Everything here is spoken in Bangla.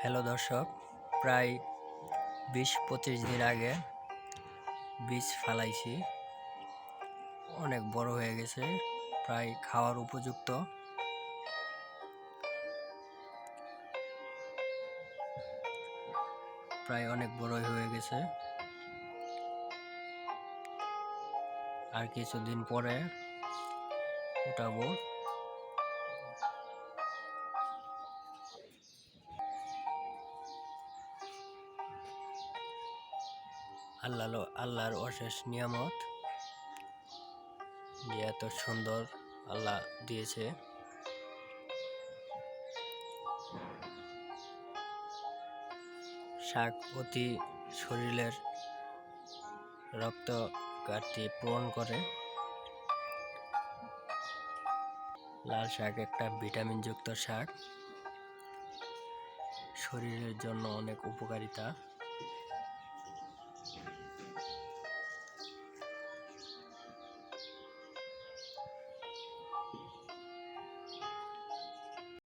হ্যালো দর্শক, প্রায় বিশ পঁচিশ দিন আগে বীজ ফালাইছি। অনেক বড় হয়ে গেছে, প্রায় খাওয়ার উপযুক্ত। প্রায় অনেক বড়ই হয়ে গেছে। আর কিছুদিন পরে উঠাবো। আল্লাহ আল্লাহর অশেষ নিয়ামত যে এত সুন্দর আল্লাহ দিয়েছে। শাক অতি শরীরের রক্ত ঘাটতি পূরণ করে। লাল শাক একটা ভিটামিনযুক্ত শাক। শরীরের জন্য অনেক উপকারিতা।